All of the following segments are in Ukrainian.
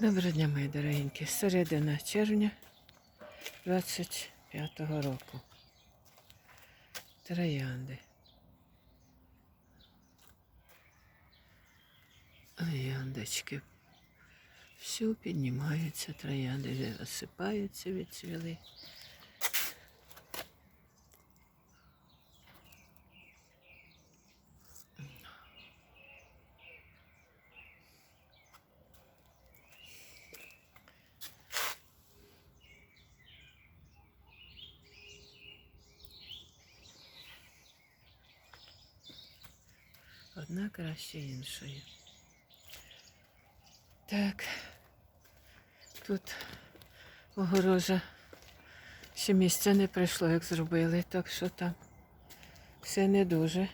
Доброго дня, мої дорогенькі. Середина червня 25-го року. Троянди. Трояндочки. Все піднімаються, троянди розсипаються, відцвіли. Одна краще іншої. Так. Тут огорожа. Ще місця не прийшло, як зробили, так що там все не дуже.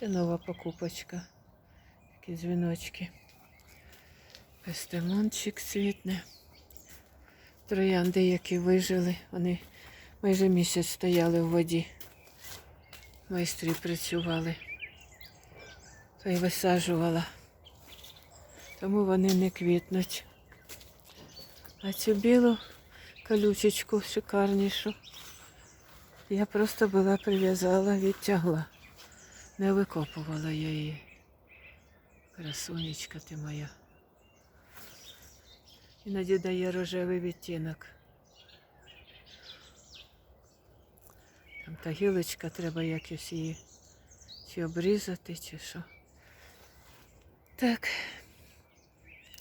Це нова покупочка. Такі дзвіночки. Пестемончик цвітне. Троянди, які вижили, вони майже місяць стояли в воді. Майстрі працювали. То й висаджувала. Тому вони не квітнуть. А цю білу колючечку шикарнішу. Я просто була прив'язала, відтягла. Не викопувала я її. Красунечка ти моя. Іноді дає рожевий відтінок. Там та гілочка, треба якось її чи обрізати, чи що. Так.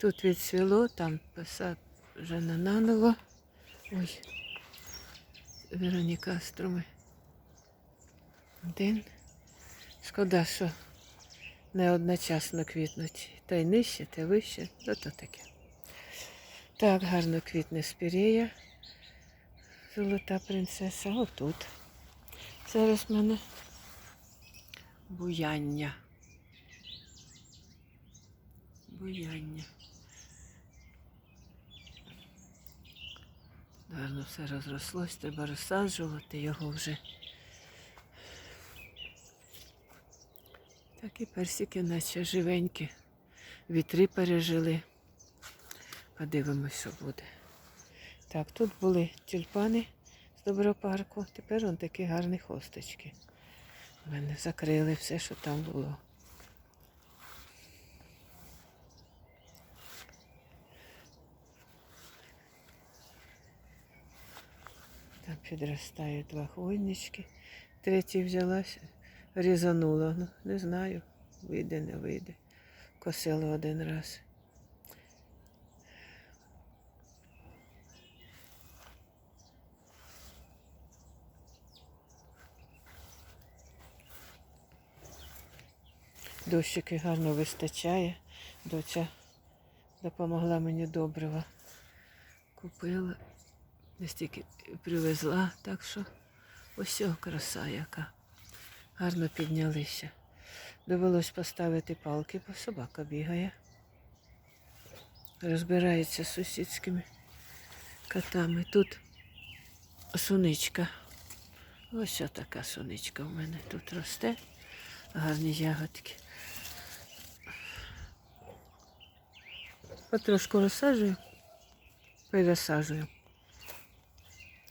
Тут відцвіло, там посаджено наново. Ой, Вероніка Струми. Один. Шкода, що не одночасно квітнуть. Та й нижче, та й вище, то то таке. Так, гарно квітне спірея. Золота принцеса. Отут. Зараз в мене буяння. Буяння. Гарно все розрослось, треба розсаджувати його вже. Так і персики наче живенькі. Вітри пережили. Подивимось, що буде. Так, тут були тюльпани з добропарку. Тепер он такі гарні хосточки. У мене закрили все, що там було. Там підростають два хвойнички. Третій взялась, різанула. Ну, не знаю, вийде, не вийде. Косила один раз. Дощики гарно вистачає. Доця допомогла мені добрива. Купила, настільки привезла, так що ось краса яка. Гарно піднялися. Довелось поставити палки, бо собака бігає. Розбирається з сусідськими котами. Тут суничка. Ось така суничка в мене тут росте. Гарні ягодки. Потрошку розсаджую, пересаджую.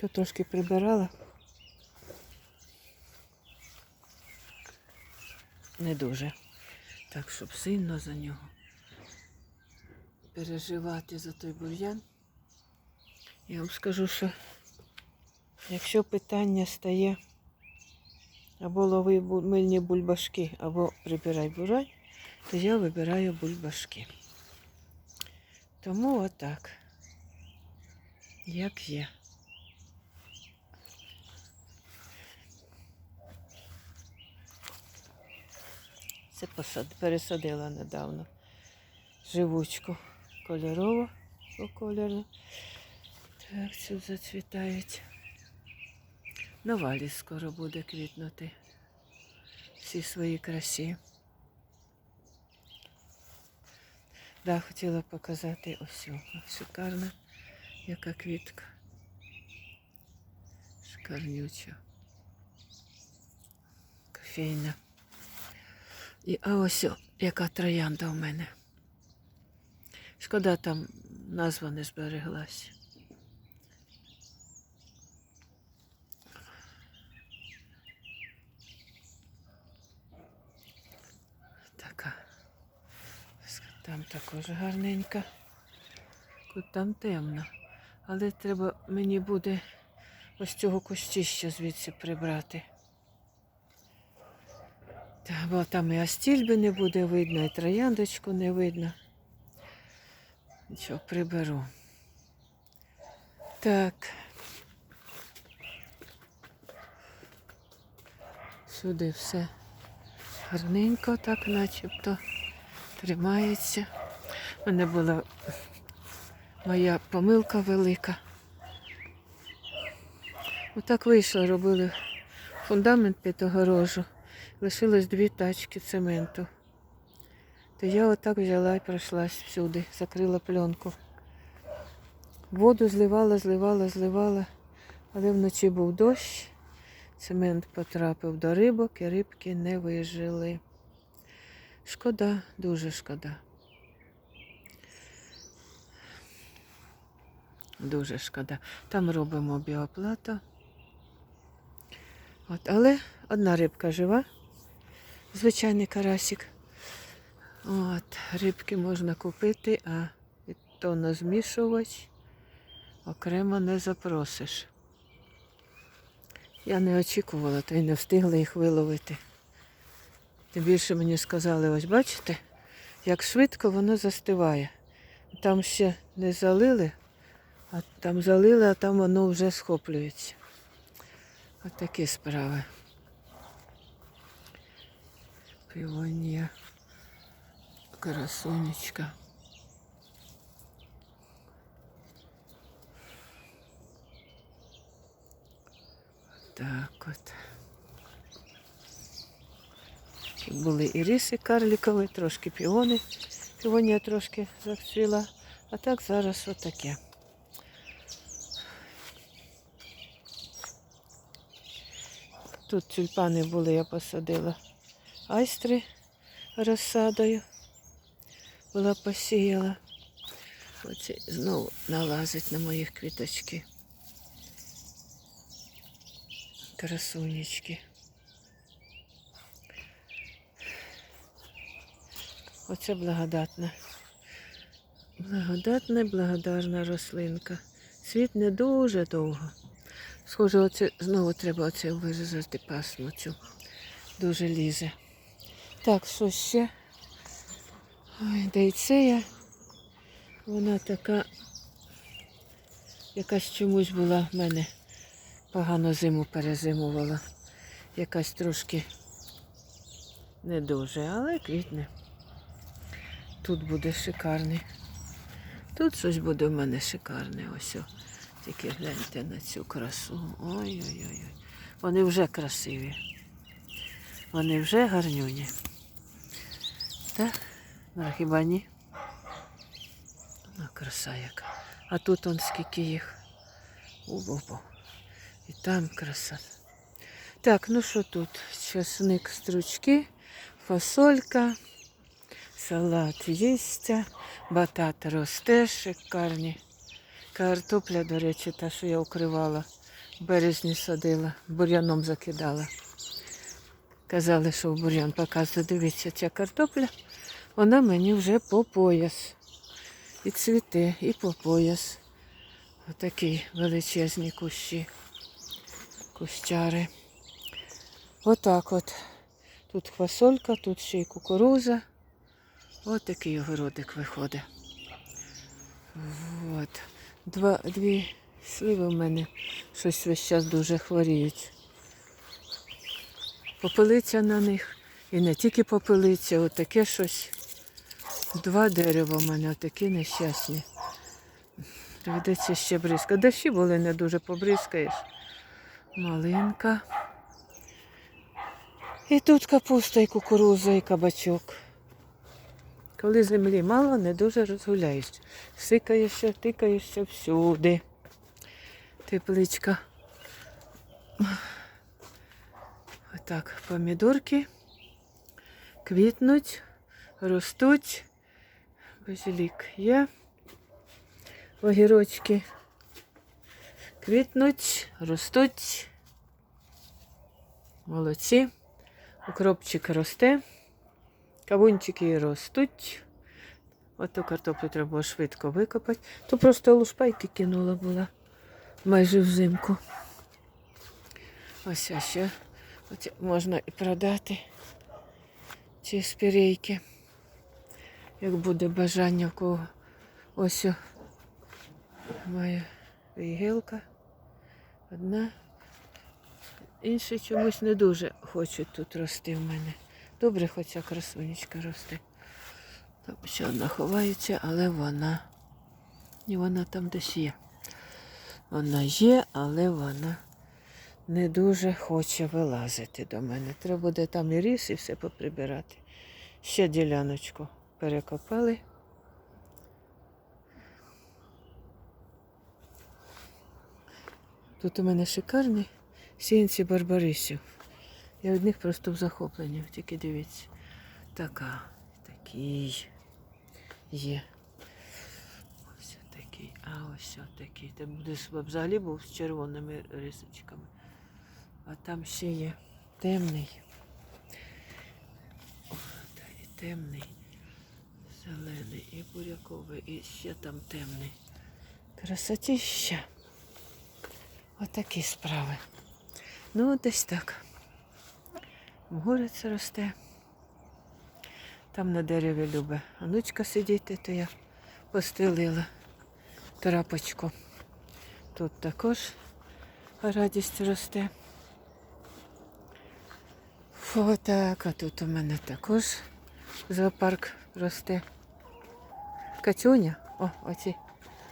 Тут трошки прибирала. Не дуже. Так, щоб сильно за нього переживати за той бур'ян. Я вам скажу, що якщо питання стає або лови мильні бульбашки, або прибирай бурай, то я вибираю бульбашки. Тому отак. Як є. Це пересадила недавно. Живучку кольорову кольору. Так, тут зацвітають. Новалі скоро буде квітнути. Всі свої красі. Да, хотіла показати ось. Шикарна, яка квітка. Шикарнюча. Кофейна. І а ось яка троянда у мене. Шкода там назва не збереглась. Там також гарненька. Там темно. Але треба мені буде ось цього кущища звідси прибрати. Бо там і астільби не буде видно, і трояндочку не видно. Нічого, приберу. Так. Сюди все гарненько, так начебто тримається. У мене була моя помилка велика. Отак вийшло, робили фундамент під огорожу. Лишилось дві тачки цементу. То я отак взяла і пройшлась всюди, закрила пленку. Воду зливала, зливала, зливала, але вночі був дощ, цемент потрапив до рибок і рибки не вижили. Шкода, дуже шкода. Дуже шкода. Там робимо біоплату. От, але одна рибка жива, звичайний карасик. От, рибки можна купити, а то на змішувач окремо не запросиш. Я не очікувала, то й не встигла їх виловити. Тим більше мені сказали, ось бачите, як швидко воно застиває. Там ще не залили, а там залили, а там воно вже схоплюється. От справи. Півонія. Красунечка. Так от. Тут були і риси карлікові, трошки піони. Піонія трошки зацвіла. А так зараз отаке. Тут тюльпани були, я посадила айстри розсадою. Була посіяла. Оце знову налазить на моїх квіточки. Красунечки. Оце благодатна. Благодатна, благодарна рослинка. Світ не дуже довго. Схоже, оце знову треба оце вирізати пасму. Дуже лізе. Так, що ще? Ой, дейцея. Вона така, якась чомусь була в мене погано зиму перезимувала. Якась трошки не дуже, але квітне. Тут буде шикарний. Тут щось буде в мене шикарне. Ось. о. Тільки гляньте на цю красу. Ой-ой-ой. Вони вже красиві. Вони вже гарнюні. Так? Ну, хіба ні? Краса яка. А тут он скільки їх. Убо-бо. І там краса. Так, ну що тут? Часник стручки, фасолька, салат їсться, батат росте, шикарні. Картопля, до речі, та, що я укривала, березні садила, бур'яном закидала. Казали, що в бур'ян показує, дивіться, ця картопля, вона мені вже по пояс. І цвіте, і по пояс. Отакі величезні кущі, кущари. Отак от. Тут хвасолька, тут ще й кукуруза. Ось такий огородик виходить. От. Два, дві сливи в мене щось весь час дуже хворіють. Попелиця на них. І не тільки попелиця, отаке щось. Два дерева в мене, отакі нещасні. Доведеться ще бризка. Дощі були не дуже побризкаєш. Малинка. І тут капуста, і кукуруза, і кабачок. Коли землі мало, не дуже розгуляєшся. Сикаєшся, тикаєшся всюди. Тепличка. Отак, помідорки квітнуть, ростуть. Базилік є. огірочки квітнуть, ростуть. Молодці. Укропчик росте. Кавунчики ростуть. Ото картоплю треба було швидко викопати. То просто лушпайки кинула була майже взимку. Ось ось ще. Оце можна і продати ці спірейки. Як буде бажання в кого. Ось моя гілка. Одна. Інші чомусь не дуже хочуть тут рости в мене. Добре, хоч ця красунечка росте. Там ще одна ховається, але вона. І вона там десь є. Вона є, але вона не дуже хоче вилазити до мене. Треба буде там і ріс, і все поприбирати. Ще діляночку перекопали. Тут у мене шикарні сіянці барбарисів. Я від них просто в захопленні, тільки дивіться. Така, такий є. Ось такий, а ось такий. Це буде взагалі був з червоними рисочками. А там ще є темний. О, та і темний, зелений, і буряковий, і ще там темний. Красотища. Отакі справи. Ну, десь так. Горець росте. Там на дереві любить онучка сидіти, то я постелила трапочку. Тут також радість росте. Фу, так, а тут у мене також зоопарк росте. Катюня, о, оці,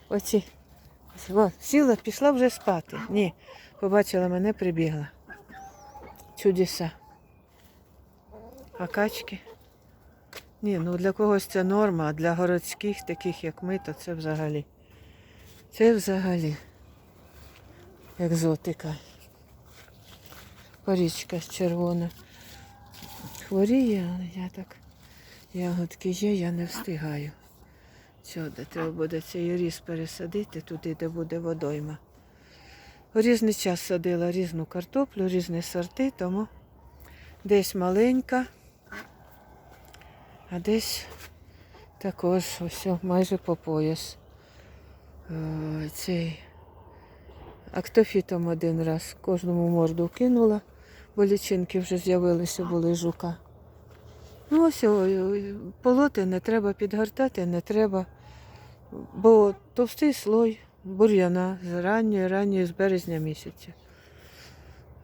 оці. О, сіла, пішла вже спати. Ні, побачила мене, прибігла. Чудеса. А качки? Ні, ну для когось це норма, а для городських, таких як ми, то це взагалі. Це взагалі екзотика. Порічка червона. Хворіє, але я так. Ягодки є, я не встигаю. Сюди треба буде цей ріс пересадити туди, де буде водойма. У різний час садила різну картоплю, різні сорти, тому десь маленька, а десь також ось майже по пояс. Е, Цей актофітом один раз кожному морду кинула, бо лічинки вже з'явилися, були жука. Ну ось полоти не треба підгортати, не треба, бо товстий слой бур'яна з ранньої, ранньої, з березня місяця.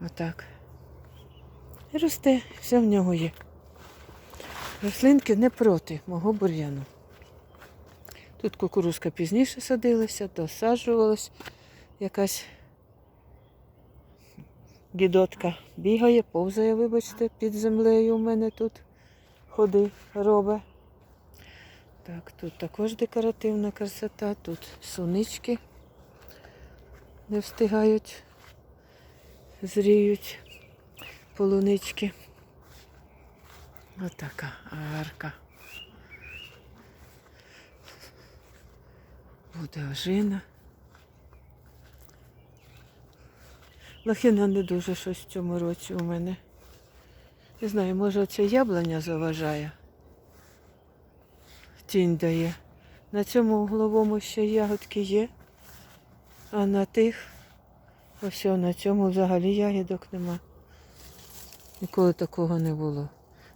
Отак. І росте, все в нього є. Рослинки не проти мого бур'яну. Тут кукурузка пізніше садилася, досаджувалась якась гідотка бігає, повзає, вибачте, під землею у мене тут ходи робить. Так, тут також декоративна красота, тут сонички не встигають, зріють полунички. Отака арка. Буде ожина. Лохина не дуже щось в цьому році у мене. Не знаю, може це яблуня заважає. Тінь дає. На цьому угловому ще ягодки є, а на тих, ось на цьому взагалі ягідок нема. Ніколи такого не було.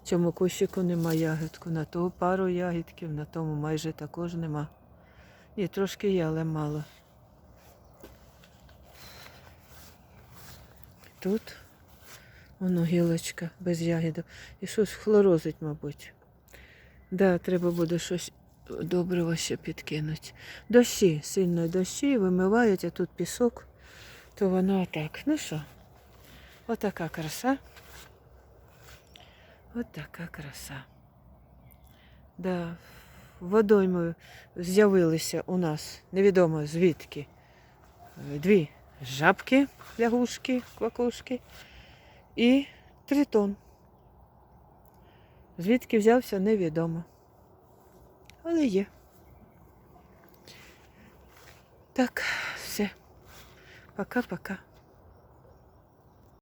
В цьому кущику нема ягідку, на того пару ягідків, на тому майже також нема. Ні, трошки є, але мало. Тут воно гілочка без ягідок. І щось хлорозить, мабуть. Да, треба буде щось доброго ще підкинути. Дощі, сильно дощі, вимивають, а тут пісок, то воно отак. Ну що, отака краса. Отака краса. Да, водоймою з'явилися у нас невідомо звідки дві жабки, лягушки, квакушки і тритон. Звідки взявся, невідомо. Але є. Так, все. Пока-пока.